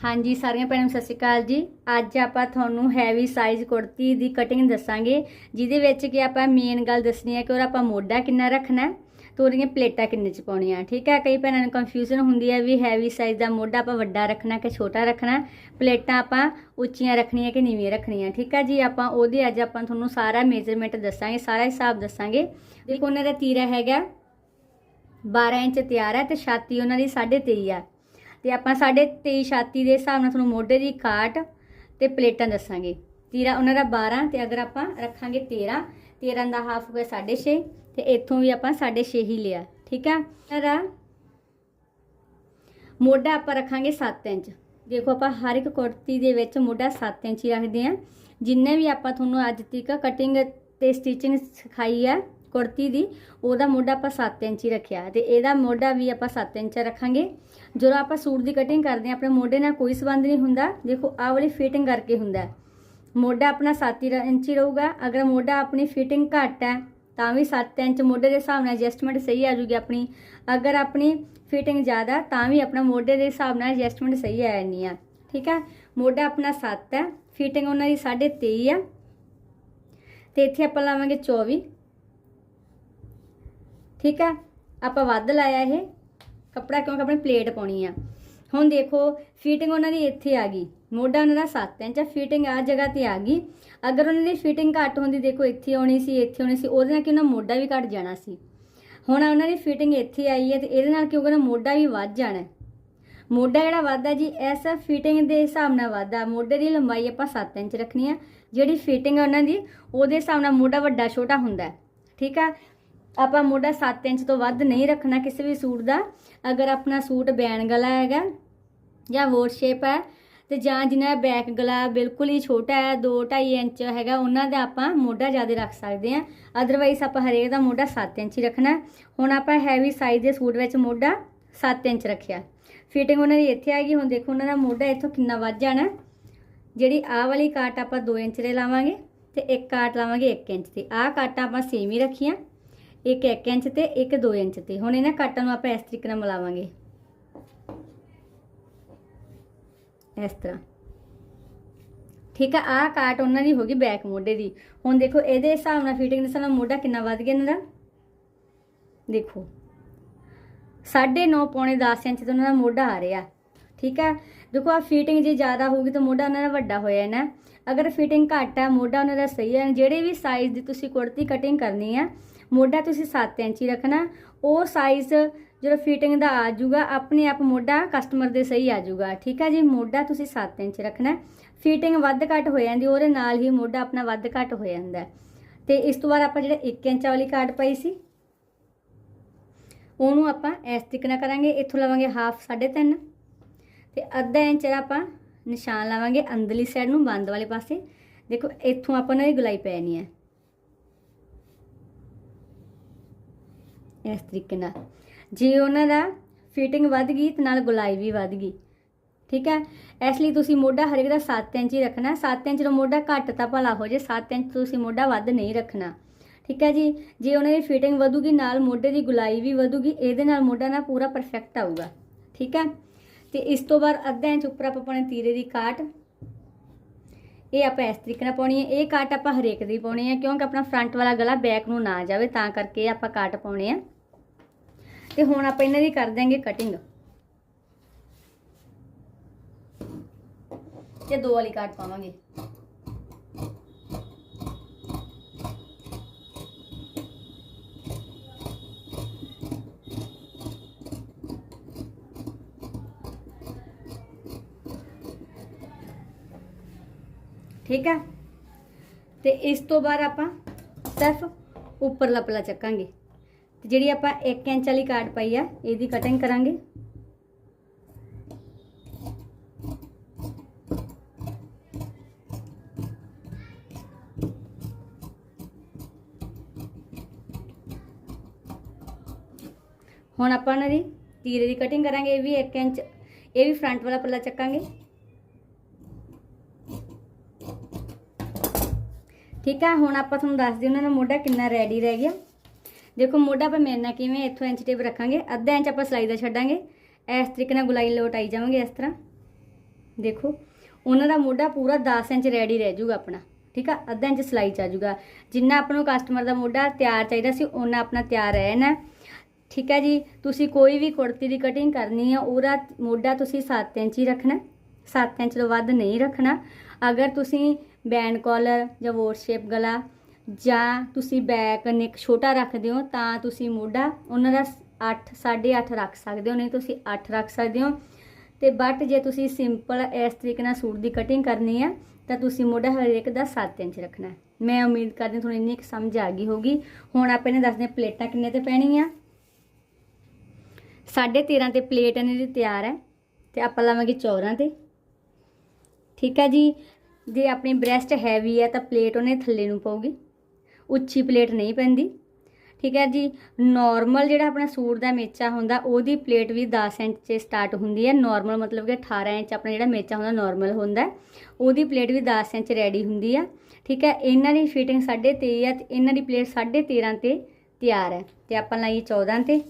ਹਾਂਜੀ, ਸਾਰੀਆਂ ਭੈਣਾਂ ਨੂੰ ਸਤਿ ਸ਼੍ਰੀ ਅਕਾਲ ਜੀ। ਅੱਜ ਆਪਾਂ ਤੁਹਾਨੂੰ ਹੈਵੀ ਸਾਈਜ਼ ਕੁੜਤੀ ਦੀ ਕਟਿੰਗ ਦੱਸਾਂਗੇ, ਜਿਹਦੇ ਵਿੱਚ ਕਿ ਆਪਾਂ ਮੇਨ ਗੱਲ ਦੱਸਣੀ ਹੈ ਕਿ ਉਹ ਆਪਾਂ ਮੋਢਾ ਕਿੰਨਾ ਰੱਖਣਾ ਹੈ ਤੇ ਉਹਦੀਆਂ ਪਲੇਟਾਂ ਕਿੰਨੇ ਚ ਪਾਉਣੀਆਂ। ਠੀਕ ਹੈ, ਕਈ ਭੈਣਾਂ ਨੂੰ ਕਨਫਿਊਜ਼ਨ ਹੁੰਦੀ ਹੈ ਵੀ ਹੈਵੀ ਸਾਈਜ਼ ਦਾ ਮੋਢਾ ਆਪਾਂ ਵੱਡਾ ਰੱਖਣਾ ਕਿ ਛੋਟਾ ਰੱਖਣਾ ਪਲੇਟਾਂ ਆਪਾਂ ਉੱਚੀਆਂ ਰੱਖਣੀਆਂ ਕਿ ਨੀਵੀਆਂ ਰੱਖਣੀਆਂ? ਠੀਕ ਹੈ ਜੀ, ਆਪਾਂ ਉਹਦੇ ਅੱਜ ਆਪਾਂ ਤੁਹਾਨੂੰ ਸਾਰਾ ਮੇਜ਼ਰਮੈਂਟ ਦੱਸਾਂਗੇ, ਸਾਰਾ ਹਿਸਾਬ ਦੱਸਾਂਗੇ। ਦੇਖੋ, ਉਹਨਾਂ ਦਾ ਤੀਰਾ ਹੈਗਾ 12 ਇੰਚ ਤਿਆਰ ਹੈ ਤੇ ਛਾਤੀ ਉਹਨਾਂ ਦੀ 23.5 ਆ। ਤੇ ਆਪਾਂ 23.5 ਛਾਤੀ ਦੇ ਹਿਸਾਬ ਨਾਲ ਤੁਹਾਨੂੰ ਮੋਢੇ ਦੀ ਕਾਟ ਤੇ ਪਲੇਟਾਂ ਦੱਸਾਂਗੇ। ਤੀਰਾ, ਉਹਨਾਂ ਦਾ 12 ਤੇ ਅਗਰ ਆਪਾਂ ਰੱਖਾਂਗੇ 13 13 ਦਾ ਹਾਫ ਹੋ ਗਿਆ 6.5 ਤੇ ਇੱਥੋਂ ਵੀ ਆਪਾਂ 6.5 ਹੀ ਲਿਆ, ਠੀਕ ਆ? ਇਹਦਾ ਮੋਢਾ ਆਪਾਂ ਰੱਖਾਂਗੇ 7 ਇੰਚ। ਦੇਖੋ ਆਪਾਂ ਹਰ ਇੱਕ ਕੁੜਤੀ ਦੇ ਵਿੱਚ ਮੋਢਾ 7 ਇੰਚ ਹੀ ਰੱਖਦੇ ਆ। ਜਿੰਨੇ ਵੀ ਆਪਾਂ ਤੁਹਾਨੂੰ ਅੱਜ ਤੱਕ ਕਟਿੰਗ ਤੇ ਸਟਿਚਿੰਗ ਸਿਖਾਈ ਆ ਕੁੜਤੀ ਦੀ, ਉਹਦਾ ਮੋਢਾ ਆਪਾਂ 7 ਇੰਚ ਹੀ ਰੱਖਿਆ ਤੇ ਇਹਦਾ ਮੋਢਾ ਵੀ ਆਪਾਂ 7 ਇੰਚ ਰੱਖਾਂਗੇ। ਜਦੋਂ ਆਪਾਂ ਸੂਟ ਦੀ ਕਟਿੰਗ ਕਰਦੇ ਆ ਆਪਣੇ ਮੋਢੇ ਨਾਲ ਕੋਈ ਸੰਬੰਧ ਨਹੀਂ ਹੁੰਦਾ। ਦੇਖੋ, ਆਹ ਵਾਲੀ ਫਿਟਿੰਗ ਕਰਕੇ ਹੁੰਦਾ ਮੋਢਾ ਆਪਣਾ 7 ਇੰਚ ਹੀ ਰਹੂਗਾ। ਅਗਰ ਮੋਢਾ ਆਪਣੀ ਫਿਟਿੰਗ ਘੱਟ ਹੈ, ਤਾਂ ਵੀ 7 ਇੰਚ ਮੋਢੇ ਦੇ ਹਿਸਾਬ ਨਾਲ ਐਡਜਸਟਮੈਂਟ ਸਹੀ ਆ ਜੂਗੀ ਆਪਣੀ। ਅਗਰ ਆਪਣੀ ਫਿਟਿੰਗ ਜ਼ਿਆਦਾ ਤਾਂ ਵੀ ਆਪਣਾ ਮੋਢੇ ਦੇ ਹਿਸਾਬ ਨਾਲ ਐਡਜਸਟਮੈਂਟ ਸਹੀ ਆ ਜਾਣੀ ਆ। ਠੀਕ ਹੈ? ਮੋਢਾ ਆਪਣਾ 7 ਹੈ ਫਿਟਿੰਗ ਉਹਨਾਂ ਦੀ 23.5 ਆ। ਤੇ ਇੱਥੇ ਆਪਾਂ ਲਾਵਾਂਗੇ 24 ਠੀਕ ਆ? ਆਪਾਂ ਵੱਧ ਲਾਇਆ ਇਹ। ਕੱਪੜਾ ਕਿਉਂਕਿ ਆਪਣੇ ਪਲੇਟ ਪਾਉਣੀ ਆ। ਹੁਣ ਦੇਖੋ ਫਿਟਿੰਗ ਉਹਨਾਂ ਦੀ ਇੱਥੇ ਆ ਗਈ। ਮੋਢਾ ਉਹਨਾਂ ਦਾ 7 ਇੰਚ ਆ। ਫਿਟਿੰਗ ਆ ਜਗ੍ਹਾ ਤੇ ਆ ਗਈ। ਅਗਰ ਉਹਨਾਂ ਦੀ ਫਿਟਿੰਗ ਘੱਟ ਹੁੰਦੀ, ਦੇਖੋ, ਇੱਥੇ ਆਉਣੀ ਸੀ, ਇੱਥੇ ਆਉਣੀ ਸੀ, ਉਹਦੇ ਨਾਲ ਕਿ ਉਹਨਾਂ ਮੋਢਾ ਵੀ ਘੱਟ ਜਾਣਾ ਸੀ। ਹੁਣ ਉਹਨਾਂ ਦੀ ਫਿਟਿੰਗ ਇੱਥੇ ਆਈ ਹੈ ਤੇ ਇਹਦੇ ਨਾਲ ਕਿਉਂਕਿ ਉਹਨਾਂ ਮੋਢਾ ਵੀ ਵੱਧ ਜਾਣਾ ਮੋਢਾ ਜਿਹੜਾ ਵੱਧਦਾ ਜੀ ਐਸਾ ਫਿਟਿੰਗ ਦੇ ਹਿਸਾਬ ਨਾਲ ਵੱਧਦਾ। ਮੋਢੇ ਦੀ ਲੰਬਾਈ ਆਪਾਂ 7 ਇੰਚ ਰੱਖਣੀ ਆ। ਜਿਹੜੀ ਫਿਟਿੰਗ ਆ ਉਹਨਾਂ ਦੀ, ਉਹਦੇ ਹਿਸਾਬ ਨਾਲ ਮੋਢਾ ਵੱਡਾ ਛੋਟਾ ਹੁੰਦਾ ਠੀਕ ਆ? ਆਪਾਂ ਮੋਢਾ 7 ਇੰਚ ਤੋਂ ਵੱਧ ਨਹੀਂ ਰੱਖਣਾ ਕਿਸੇ ਵੀ ਸੂਟ ਦਾ। ਅਗਰ ਆਪਣਾ ਸੂਟ ਬੈਨ ਗਲਾ ਹੈਗਾ ਜਾਂ ਵੋਟ ਸ਼ੇਪ ਹੈ ਤੇ ਜਾਂ ਜਿਨ੍ਹਾਂ ਦਾ ਬੈਕ ਗਲਾ ਬਿਲਕੁਲ ਹੀ ਛੋਟਾ ਹੈ 2.5 ਇੰਚ ਹੈਗਾ, ਉਹਨਾਂ ਦਾ ਆਪਾਂ ਮੋਢਾ ਜ਼ਿਆਦਾ ਰੱਖ ਸਕਦੇ ਹਾਂ। ਅਦਰਵਾਈਜ਼ ਆਪਾਂ ਹਰੇਕ ਦਾ ਮੋਢਾ 7 ਇੰਚ ਹੀ ਰੱਖਣਾ। ਹੁਣ ਆਪਾਂ ਹੈਵੀ ਸਾਈਜ਼ ਦੇ ਸੂਟ ਵਿੱਚ ਮੋਢਾ 7 ਇੰਚ ਰੱਖਿਆ। ਫਿਟਿੰਗ ਉਹਨਾਂ ਦੀ ਇੱਥੇ ਆ ਗਈ, ਹੁਣ ਦੇਖੋ ਉਹਨਾਂ ਦਾ ਮੋਢਾ ਇੱਥੋਂ ਕਿੰਨਾ ਵੱਧ ਜਾਣਾ। ਜਿਹੜੀ ਆਹ ਵਾਲੀ ਕਾਟ ਆਪਾਂ 2 ਇੰਚ ਦੇ ਲਾਵਾਂਗੇ ਤੇ ਇੱਕ ਕਾਟ ਲਾਵਾਂਗੇ 1 ਇੰਚ ਦੀ। ਆਹ ਕਾਟਾਂ ਆਪਾਂ ਸੇਮ ਹੀ ਰੱਖੀਆਂ। ਇੱਕ 1 ਇੰਚ ਤੇ, ਇੱਕ 2 ਇੰਚ ਤੇ। ਹੁਣ ਇਹਨਾਂ ਕਾਟਾਂ ਨੂੰ ਆਪਾਂ ਇਸ ਤਰੀਕੇ ਨਾਲ ਮਿਲਾਵਾਂਗੇ। ਇਸ ਤਰ੍ਹਾਂ। ਠੀਕ ਆ, ਆਹ ਕਾਟ ਉਹਨਾਂ ਦੀ ਹੋ ਗਈ ਬੈਕ ਮੋਢੇ ਦੀ। ਹੁਣ ਦੇਖੋ, ਇਹਦੇ ਹਿਸਾਬ ਨਾਲ ਫਿਟਿੰਗ ਦੇ ਹਿਸਾਬ ਨਾਲ ਮੋਢਾ ਕਿੰਨਾ ਵੱਧ ਗਿਆ ਇਹਨਾਂ ਦਾ? ਦੇਖੋ। 9.5 ਪੌਣੇ 10 ਇੰਚ ਤੋਂ ਉਹਨਾਂ ਦਾ ਮੋਢਾ ਆ ਰਿਹਾ। ਠੀਕ ਹੈ? ਦੇਖੋ ਆ ਫਿਟਿੰਗ ਜੇ ਜ਼ਿਆਦਾ ਹੋਊਗੀ ਤਾਂ ਮੋਢਾ ਉਹਨਾਂ ਦਾ ਵੱਡਾ ਹੋ ਜਾਣਾ ਅਗਰ ਫਿਟਿੰਗ ਘੱਟ ਹੈ, ਮੋਢਾ ਉਹਨਾਂ ਦਾ ਸਹੀ ਹੈ। ਜਿਹੜੇ ਵੀ ਸਾਈਜ਼ ਦੀ ਤੁਸੀਂ ਕੁੜਤੀ ਕਟਿੰਗ ਕਰਨੀ ਹੈ, ਮੋਢਾ ਤੁਸੀਂ 7 ਇੰਚ ਹੀ ਰੱਖਣਾ। ਉਹ ਸਾਈਜ਼ ਜਦੋਂ ਫਿਟਿੰਗ ਦਾ ਆ ਜਾਊਗਾ, ਆਪਣੇ ਆਪ ਮੋਢਾ ਕਸਟਮਰ ਦੇ ਸਹੀ ਆ ਜਾਊਗਾ। ਠੀਕ ਹੈ ਜੀ? ਮੋਢਾ ਤੁਸੀਂ 7 ਇੰਚ ਰੱਖਣਾ ਫਿਟਿੰਗ ਵੱਧ ਘੱਟ ਹੋ ਜਾਂਦੀ, ਉਹਦੇ ਨਾਲ ਹੀ ਮੋਢਾ ਆਪਣਾ ਵੱਧ ਘੱਟ ਹੋ ਜਾਂਦਾ ਹੈ। ਤੇ ਇਸ ਤੋਂ ਬਾਅਦ ਆਪਾਂ ਜਿਹੜਾ 1 ਇੰਚ ਵਾਲੀ ਕਾਟ ਪਾਈ ਸੀ, ਉਹਨੂੰ ਆਪਾਂ ਇਸ ਤਰੀਕੇ ਨਾਲ ਕਰਾਂਗੇ। ਇੱਥੋਂ ਲਵਾਂਗੇ ਹਾਫ 3.5 ਤੇ ਅੱਧਾ ਇੰਚ ਜਿਹੜਾ ਆਪਾਂ ਨਿਸ਼ਾਨ ਲਾਵਾਂਗੇ ਅੰਦਰਲੀ ਸਾਈਡ ਨੂੰ ਬੰਦ ਵਾਲੇ ਪਾਸੇ। ਦੇਖੋ, ਇੱਥੋਂ ਆਪਾਂ ਨੇ ਗੁਲਾਈ ਪੈਣੀ ਹੈ। ਇਸ ਤਰੀਕੇ ਨਾਲ। ਜੇ ਉਹਨਾਂ ਦਾ ਫਿਟਿੰਗ ਵੱਧ ਗਈ ਤੇ ਨਾਲ ਗੁਲਾਈ ਵੀ ਵੱਧ ਗਈ, ਠੀਕ ਹੈ? ਇਸ ਲਈ ਤੁਸੀਂ ਮੋਢਾ ਹਰੇਕ ਦਾ 7 ਇੰਚ ਹੀ ਰੱਖਣਾ। 7 ਇੰਚ ਦਾ ਮੋਢਾ ਘੱਟ ਤਾਂ ਭਲਾ ਹੋ ਜੇ 7 ਇੰਚ ਤੁਸੀਂ ਮੋਢਾ ਵੱਧ ਨਹੀਂ ਰੱਖਣਾ। ਠੀਕ ਹੈ ਜੀ? ਜੇ ਉਹਨਾਂ ਦੀ ਫਿਟਿੰਗ ਵਧੂਗੀ, ਨਾਲ ਮੋਢੇ ਦੀ ਗੁਲਾਈ ਵੀ ਵਧੂਗੀ, ਇਹਦੇ ਨਾਲ ਮੋਢਾ ਨਾ ਪੂਰਾ ਪਰਫੈਕਟ ਆਊਗਾ। ਠੀਕ ਹੈ? ਤੇ ਇਸ ਤੋਂ ਬਾਅਦ ਅੱਧਾ ਇੰਚ ਉੱਪਰ ਆਪਾਂ ਪਾਉਣੇ ਤੀਰੇ ਦੀ ਕਾਟ। ਇਹ ਆਪਾਂ ਇਸ ਤਰੀਕੇ ਨਾਲ ਪਾਉਣੀ ਹੈ। ਇਹ ਕਾਟ ਆਪਾਂ ਹਰੇਕ ਦੀ ਪਾਉਣੀ ਹੈ ਕਿਉਂਕਿ ਆਪਣਾ ਫਰੰਟ ਵਾਲਾ ਗਲਾ ਬੈਕ ਨੂੰ ਨਾ ਜਾਵੇ, ਤਾਂ ਕਰਕੇ ਇਹ ਆਪਾਂ ਕਾਟ ਪਾਉਣੇ ਆ। ਤੇ ਹੁਣ ਆਪਾਂ ਇਹਨਾਂ ਦੀ ਕਰ ਦਿਆਂਗੇ ਕਟਿੰਗ ਤੇ ਦੋ ਵਾਲੀ ਕਾਟ ਪਾਵਾਂਗੇ। ਠੀਕ ਹੈ? ਤੇ ਇਸ ਤੋਂ ਬਾਅਦ ਆਪਾਂ ਸਿਰਫ ਉੱਪਰਲਾ ਪਲਾ ਚੱਕਾਂਗੇ। ਤੇ ਜਿਹੜੀ ਆਪਾਂ 1 ਇੰਚ ਵਾਲੀ ਕਾਟ ਪਾਈ ਆ, ਇਹਦੀ ਕਟਿੰਗ ਕਰਾਂਗੇ। ਹੁਣ ਆਪਾਂ ਇਹਨਾਂ ਦੀ ਤੀਰੇ ਦੀ ਕਟਿੰਗ ਕਰਾਂਗੇ, ਇਹ ਵੀ 1 ਇੰਚ, ਇਹ ਵੀ ਫਰੰਟ ਵਾਲਾ ਪੱਲਾ ਚੱਕਾਂਗੇ। ਠੀਕ ਆ? ਹੁਣ ਆਪਾਂ ਤੁਹਾਨੂੰ ਦੱਸਦੇ ਉਹਨਾਂ ਦਾ ਮੋਢਾ ਕਿੰਨਾ ਰੈਡੀ ਰਹਿ ਗਿਆ। ਦੇਖੋ, ਮੋਢਾ ਆਪਾਂ ਮੇਰੇ ਨਾਲ ਕਿਵੇਂ ਇੱਥੋਂ ਇੰਚ ਟੇਪ ਰੱਖਾਂਗੇ, ਅੱਧਾ ਇੰਚ ਆਪਾਂ ਸਲਾਈ ਦਾ ਛੱਡਾਂਗੇ। ਇਸ ਤਰੀਕੇ ਨਾਲ ਗੁਲਾਈ ਲੋਟ ਜਾਵਾਂਗੇ ਇਸ ਤਰ੍ਹਾਂ। ਦੇਖੋ, ਉਹਨਾਂ ਦਾ ਮੋਢਾ ਪੂਰਾ 10 ਇੰਚ ਰੈਡੀ ਰਹਿ ਜਾਊਗਾ ਆਪਣਾ, ਠੀਕ ਆ? ਅੱਧਾ ਇੰਚ ਸਲਾਈ ਚ ਆ ਜਾਊਗਾ। ਜਿੰਨਾ ਆਪਾਂ ਨੂੰ ਕਸਟਮਰ ਦਾ ਮੋਢਾ ਤਿਆਰ ਚਾਹੀਦਾ ਸੀ ਉਹਨਾਂ ਆਪਣਾ ਤਿਆਰ ਰਹਿਣਾ ਠੀਕ ਹੈ ਜੀ? ਤੁਸੀਂ ਕੋਈ ਵੀ ਕੁੜਤੀ ਦੀ ਕਟਿੰਗ ਕਰਨੀ ਆ, ਉਹਦਾ ਮੋਢਾ ਤੁਸੀਂ 7 ਇੰਚ ਹੀ ਰੱਖਣਾ। 7 ਇੰਚ ਤੋਂ ਵੱਧ ਨਹੀਂ ਰੱਖਣਾ। ਅਗਰ ਤੁਸੀਂ ਬੈਂਡ ਕਾਲਰ ਜਾਂ ਵੋਟ ਸ਼ੇਪ ਗਲਾ ਜਾਂ ਤੁਸੀਂ ਬੈਕ ਨੈਕ ਛੋਟਾ ਰੱਖਦੇ ਹੋ ਤਾਂ ਤੁਸੀਂ ਮੋਢਾ ਉਹਨਾਂ ਦਾ 8 8.5 ਰੱਖ ਸਕਦੇ ਹੋ, ਨਹੀਂ ਤੁਸੀਂ 8 ਰੱਖ ਸਕਦੇ ਹੋ। ਤੇ ਬਟ ਜੇ ਤੁਸੀਂ ਸਿੰਪਲ ਇਸ ਤਰੀਕੇ ਨਾਲ ਸੂਟ ਦੀ ਕਟਿੰਗ ਕਰਨੀ ਹੈ ਤਾਂ ਤੁਸੀਂ ਮੋਢਾ ਹਰੇਕ ਦਾ 7 ਇੰਚ ਰੱਖਣਾ। ਹੈ ਮੈਂ ਉਮੀਦ ਕਰਦੀ ਤੁਹਾਨੂੰ ਇੰਨੀ ਕੁ ਸਮਝ ਆ ਗਈ ਹੋਗੀ ਹੁਣ ਆਪਾਂ ਇਹਨੇ ਦੱਸਦੇ ਹਾਂ ਪਲੇਟਾਂ ਕਿੰਨੇ ਤੇ ਪੈਣੀਆਂ। ਸਾਢੇ 13 ਤੇ ਪਲੇਟ ਇਹਨਾਂ ਦੀ ਤਿਆਰ ਹੈ। ਤੇ ਆਪਾਂ ਲਾਵਾਂਗੇ ਚੌਰਾਂ ਤੇ। ਠੀਕ ਹੈ ਜੀ। ਜੇ ਆਪਣੀ ਬ੍ਰੈਸਟ ਹੈਵੀ ਹੈ ਤਾਂ ਪਲੇਟ ਉਹਨੇ ਥੱਲੇ ਨੂੰ ਪਊਗੀ। ਉੱਚੀ ਪਲੇਟ ਨਹੀਂ ਪੈਂਦੀ। ਠੀਕ ਹੈ ਜੀ ਨਾਰਮਲ ਜਿਹੜਾ ਆਪਣਾ ਸੂਟ ਦਾ ਮੇਚਾ ਹੁੰਦਾ, ਉਹਦੀ ਪਲੇਟ ਵੀ 10 ਇੰਚ 'ਚ ਸਟਾਰਟ ਹੁੰਦੀ ਹੈ। ਨਾਰਮਲ ਮਤਲਬ ਕਿ 18 ਇੰਚ ਆਪਣਾ ਜਿਹੜਾ ਮੇਚਾ ਹੁੰਦਾ ਨਾਰਮਲ ਹੁੰਦਾ ਉਹਦੀ ਪਲੇਟ ਵੀ 10 ਇੰਚ ਰੈਡੀ ਹੁੰਦੀ ਆ। ਠੀਕ ਹੈ, ਇਹਨਾਂ ਦੀ ਫਿਟਿੰਗ 23 ਆ ਤੇ ਇਹਨਾਂ ਦੀ ਪਲੇਟ 13.5 ਤੇ ਤਿਆਰ ਹੈ। ਤੇ ਆਪਾਂ ਲਾਈ 14 ਤੇ।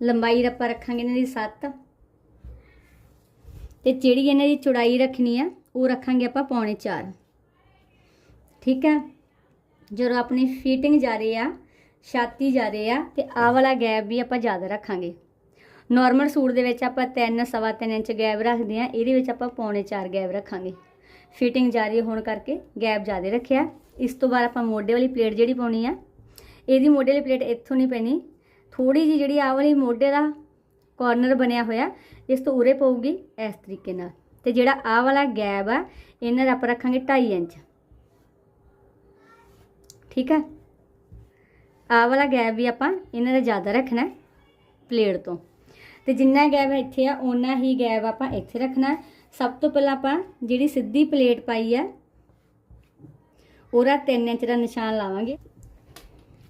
ਲੰਬਾਈ ਆਪਾਂ ਰੱਖਾਂਗੇ ਇਹਨਾਂ ਦੀ 7 ਤੇ ਜਿਹੜੀ ਇਹਨਾਂ ਦੀ ਚੌੜਾਈ ਰੱਖਣੀ ਆ, ਉਹ ਰੱਖਾਂਗੇ ਆਪਾਂ ਪੌਣੇ 4 ਠੀਕ ਹੈ ਜਦੋਂ ਆਪਣੀ ਫਿਟਿੰਗ ਜਾ ਰਹੀ ਆ, ਛਾਤੀ ਜਾ ਰਹੀ ਆ, ਤੇ ਆਹ ਵਾਲਾ ਗੈਪ ਵੀ ਆਪਾਂ ਜ਼ਿਆਦਾ ਰੱਖਾਂਗੇ। ਨਾਰਮਲ ਸੂਟ ਦੇ ਵਿੱਚ ਆਪਾਂ 3 ਸਵਾ 3 ਇੰਚ ਗੈਪ ਰੱਖਦੇ ਆ, ਇਹਦੇ ਵਿੱਚ ਆਪਾਂ ਪੌਣੇ 4 ਗੈਪ ਰੱਖਾਂਗੇ। ਫਿਟਿੰਗ ਜਾਰੀ ਹੋਣ ਕਰਕੇ ਗੈਪ ਜ਼ਿਆਦਾ ਰੱਖਿਆ। ਇਸ ਤੋਂ ਬਾਅਦ ਆਪਾਂ ਮੋਢੇ ਵਾਲੀ ਪਲੇਟ ਜਿਹੜੀ ਪਾਉਣੀ ਆ, ਇਹਦੀ ਮੋਢੇ ਵਾਲੀ ਪਲੇਟ ਇੱਥੋਂ ਨਹੀਂ ਪੈਣੀ। ਥੋੜੀ ਜੀ ਜਿਹੜੀ ਆਹ ਵਾਲੀ ਮੋਢੇ ਦਾ ਕਾਰਨਰ ਬਣਿਆ ਹੋਇਆ ਇਸ ਤੋਂ ਉਰੇ ਪਊਗੀ ਇਸ ਤਰੀਕੇ ਨਾਲ। ਤੇ ਜਿਹੜਾ ਆਹ ਵਾਲਾ ਗੈਪ ਆ, ਇਹਨਾਂ ਦਾ ਆਪਾਂ ਰੱਖਾਂਗੇ 2.5 ਇੰਚ। ਠੀਕ ਹੈ ਆਹ ਵਾਲਾ ਗੈਪ ਵੀ ਆਪਾਂ ਇਹਨਾਂ ਦਾ ਜ਼ਿਆਦਾ ਰੱਖਣਾ ਪਲੇਟ ਤੋਂ। ਤੇ ਜਿੰਨਾ ਗੈਪ ਇੱਥੇ ਆ, ਓਨਾ ਹੀ ਗੈਪ ਆਪਾਂ ਇੱਥੇ ਰੱਖਣਾ ਸਭ ਤੋਂ ਪਹਿਲਾਂ ਆਪਾਂ ਜਿਹੜੀ ਸਿੱਧੀ ਪਲੇਟ ਪਾਈ ਆ, ਉਹਦਾ 3 ਇੰਚ ਦਾ ਨਿਸ਼ਾਨ ਲਾਵਾਂਗੇ।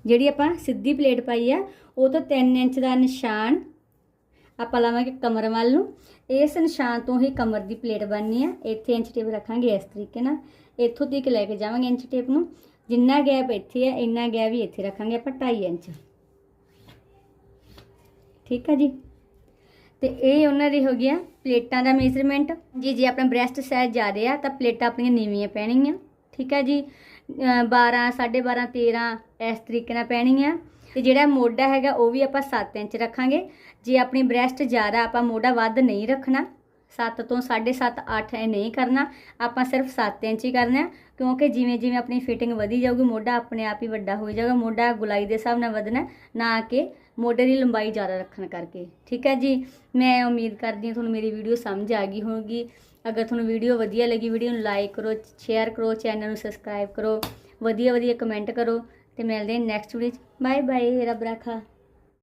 ਜਿਹੜੀ ਆਪਾਂ ਸਿੱਧੀ ਪਲੇਟ ਪਾਈ ਆ, ਉਹ ਤੋਂ 3 ਇੰਚ ਦਾ ਨਿਸ਼ਾਨ ਆਪਾਂ ਲਾਵਾਂਗੇ ਕਮਰ ਵੱਲ ਨੂੰ। ਇਸ ਨਿਸ਼ਾਨ ਤੋਂ ਹੀ ਕਮਰ ਦੀ ਪਲੇਟ ਬਣਨੀ ਆ। ਇੱਥੇ ਇੰਚ ਟੇਪ ਰੱਖਾਂਗੇ ਇਸ ਤਰੀਕੇ ਨਾਲ। ਇੱਥੋਂ ਤੱਕ ਲੈ ਕੇ ਜਾਵਾਂਗੇ ਇੰਚ ਟੇਪ ਨੂੰ। ਜਿੰਨਾ ਗੈਪ ਇੱਥੇ ਹੈ ਇੰਨਾ ਗੈਪ ਵੀ ਇੱਥੇ ਰੱਖਾਂਗੇ ਆਪਾਂ 2.5 ਇੰਚ। ਠੀਕ ਹੈ ਜੀ? ਤੇ ਇਹ ਉਹਨਾਂ ਦੀ ਹੋ ਗਿਆ ਪਲੇਟਾਂ ਦਾ ਮੇਜ਼ਰਮੈਂਟ ਜੀ, ਜੇ ਆਪਣਾ ਬ੍ਰੈਸਟ ਸਾਈਜ਼ ਜ਼ਿਆਦਾ ਆ, ਤਾਂ ਪਲੇਟਾਂ ਆਪਣੀਆਂ ਨੀਵੀਆਂ ਪੈਣਗੀਆਂ। ਠੀਕ ਹੈ ਜੀ? ਅਹ 12 12.5 13 ਇਸ ਤਰੀਕੇ ਨਾਲ ਪੈਣਗੀਆਂ। ਤੇ ਜਿਹੜਾ ਮੋਢਾ ਹੈਗਾ ਉਹ ਵੀ ਆਪਾਂ 7 ਇੰਚ ਰੱਖਾਂਗੇ। ਜੇ ਆਪਣੀ ਬ੍ਰੈਸਟ ਜ਼ਿਆਦਾ ਆਪਾਂ ਮੋਢਾ ਵੱਧ ਨਹੀਂ ਰੱਖਣਾ 7 ਤੋਂ 7.5 8 ਇਹ ਨਹੀਂ ਕਰਨਾ, ਆਪਾਂ ਸਿਰਫ 7 ਇੰਚ ਹੀ ਕਰਨਾ ਕਿਉਂਕਿ ਜਿਵੇਂ ਜਿਵੇਂ ਆਪਣੀ ਫਿਟਿੰਗ ਵਧੀ ਜਾਊਗੀ, ਮੋਢਾ ਆਪਣੇ ਆਪ ਹੀ ਵੱਡਾ ਹੋ ਜਾਊਗਾ, ਮੋਢਾ ਗੁਲਾਈ ਦੇ ਹਿਸਾਬ ਨਾਲ ਵਧਣਾ ਨਾ ਕਿ ਮੋਢੇ ਦੀ ਲੰਬਾਈ ਜ਼ਿਆਦਾ ਰੱਖਣ ਕਰਕੇ। ਠੀਕ ਹੈ ਜੀ? ਮੈਂ ਉਮੀਦ ਕਰਦੀ ਹਾਂ ਤੁਹਾਨੂੰ ਮੇਰੀ ਵੀਡੀਓ ਸਮਝ ਆ ਗਈ ਹੋਵੇਗੀ ਅਗਰ ਤੁਹਾਨੂੰ ਵੀਡੀਓ ਵਧੀਆ ਲੱਗੀ, ਵੀਡੀਓ ਨੂੰ ਲਾਈਕ ਕਰੋ, ਸ਼ੇਅਰ ਕਰੋ, ਚੈਨਲ ਨੂੰ ਸਬਸਕ੍ਰਾਈਬ ਕਰੋ, ਵਧੀਆ ਵਧੀਆ ਕਮੈਂਟ ਕਰੋ। ਤੇ ਮਿਲਦੇ ਹਾਂ ਨੈਕਸਟ ਵੀਡੀਓ ਬਾਏ ਬਾਏ ਰੱਬ ਰਾਖਾ।